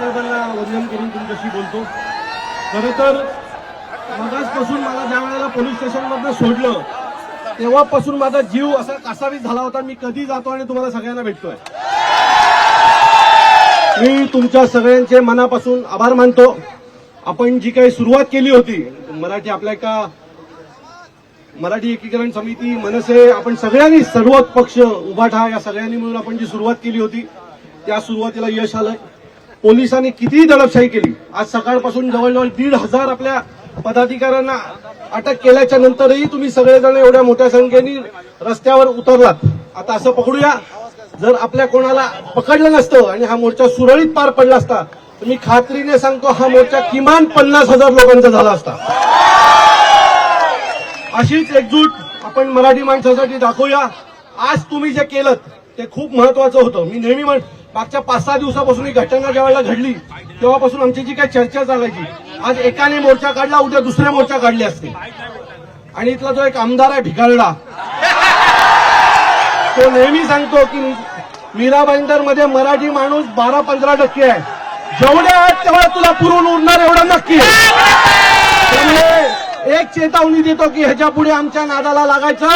साहेबांना वंदन करून तुमच्याशी बोलतो. खरं तर मगाचपासून मला ज्या वेळेला पोलीस स्टेशनमधनं सोडलं तेव्हापासून माझा जीव असा कासावीस झाला होता. मी कधी जातो आणि तुम्हाला सगळ्यांना भेटतोय. मी तुमच्या सगळ्यांचे मनापासून आभार मानतो. आपण जी काही सुरुवात केली होती मराठी आपल्या एका मराठी एकीकरण समिती मनसे आपण सगळ्यांनी सर्व पक्ष उभाठा या सगळ्यांनी मिळून आपण जी सुरुवात केली होती त्या सुरुवातीला यश आलंय. पोलिसांनी कितीही दडपशाही केली. आज सकाळपासून जवळजवळ दीड हजार आपल्या पदाधिकाऱ्यांना अटक केल्याच्या नंतरही तुम्ही सगळेजण एवढ्या मोठ्या संख्येने रस्त्यावर उतरलात. आता असं पकडूया. जर आपल्या कोणाला पकडलं नसतं आणि हा मोर्चा सुरळीत पार पडला असता तर मी खात्रीने सांगतो हा मोर्चा किमान पन्नास हजार लोकांचा झाला असता. अशीच एकजूट आपण मराठी माणसासाठी दाखवूया. आज तुम्ही जे केलं ते खूप महत्वाचं होतं. मी नेहमी म्हण मागच्या पाच सहा दिवसापासून ही घटना ज्या वेळेला घडली तेव्हापासून आमची जी काही चर्चा चालायची आज एकाने मोर्चा काढला उद्या दुसऱ्या मोर्चा काढले असते. आणि इथला जो एक आमदार आहे भिकाळला तो नेहमी सांगतो की मीरा मध्ये मराठी माणूस बारा पंधरा टक्के आहे. जेवढे आहेत तेवढा तुला पुरवून उरणार एवढं नक्की त्यामुळे एक चेतावणी देतो की ह्याच्या पुढे आमच्या नादाला लागायचं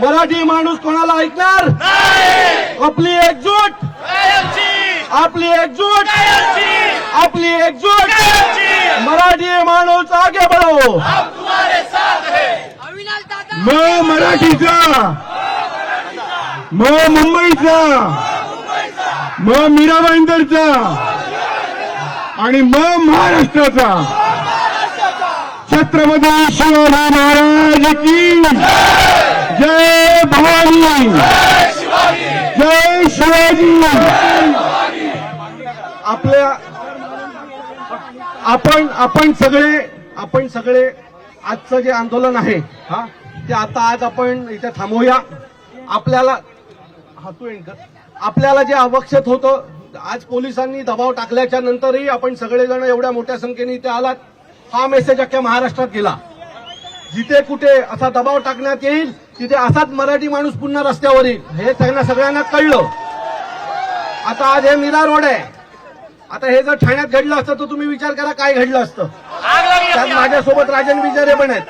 मराठी माणूस कोणाला ऐकणार? आपली एकजूट! आपली एकजूट! आपली एकजूट! मराठी माणूस आगे बढो म मराठीचा! म मुंबईचा! म मीरा भाईंदरचा आणि म महाराष्ट्राचा! छत्रपती शिवाजी महाराज की! जय भवानी। जय शिवाजी। आपल्या आपण आपण सगळे आपण सगळे आजचं जे आंदोलन आहे हा ते आता आज आपण इथे थांबवूया आपल्याला हातू आपल्याला जे आवश्यक होतं आज पोलिसांनी दबाव टाकल्याच्या नंतरही आपण सगळेजण एवढ्या मोठ्या संख्येने इथे आलात. हा मेसेज अख्ख्या महाराष्ट्रात गेला. जिथे कुठे असा दबाव टाकण्यात येईल तिथे असाच मराठी माणूस पुन्हा रस्त्यावर येईल हे त्यांना सगळ्यांना कळलं. आता आज हे मीरा रोड आहे. आता हे जर ठाण्यात घडलं असतं तर तुम्ही विचार करा काय घडलं असतं. त्यात माझ्यासोबत राजन विचारे पण आहेत.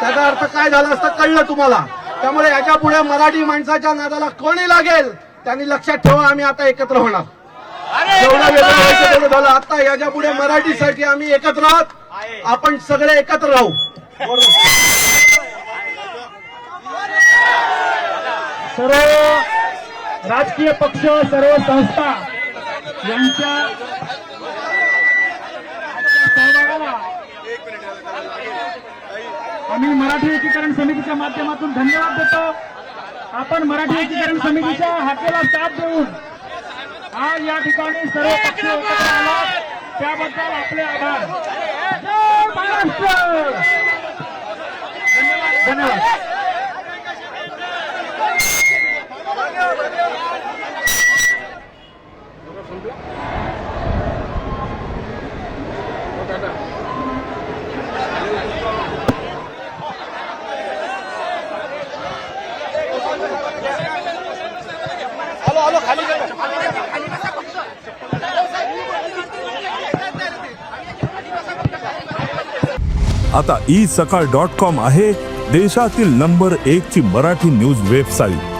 त्याचा अर्थ काय झाला असतं कळलं तुम्हाला. त्यामुळे याच्यापुढे मराठी माणसाच्या नादाला कोणी लागेल त्यांनी लक्षात ठेवा आम्ही आता एकत्र होणार. जेवढं वेगळं झालं. आता याच्यापुढे मराठीसाठी आम्ही एकत्र आहोत. आपण सगळे एकत्र राहू. सर्व राजकीय पक्ष सर्व संस्था यांच्या सहभागाला आम्ही मराठी एकीकरण समितीच्या माध्यमातून धन्यवाद देतो. आपण मराठी एकीकरण समितीच्या हाकेला साथ देऊन आज या ठिकाणी सर्व पक्ष एकत्र आला त्याबद्दल आपले आभार. महाराष्ट्र धन्यवाद. धन्यवाद. आता ई सकाळ डॉट कॉम आहे देशातील नंबर एक ची मराठी न्यूज वेबसाईट.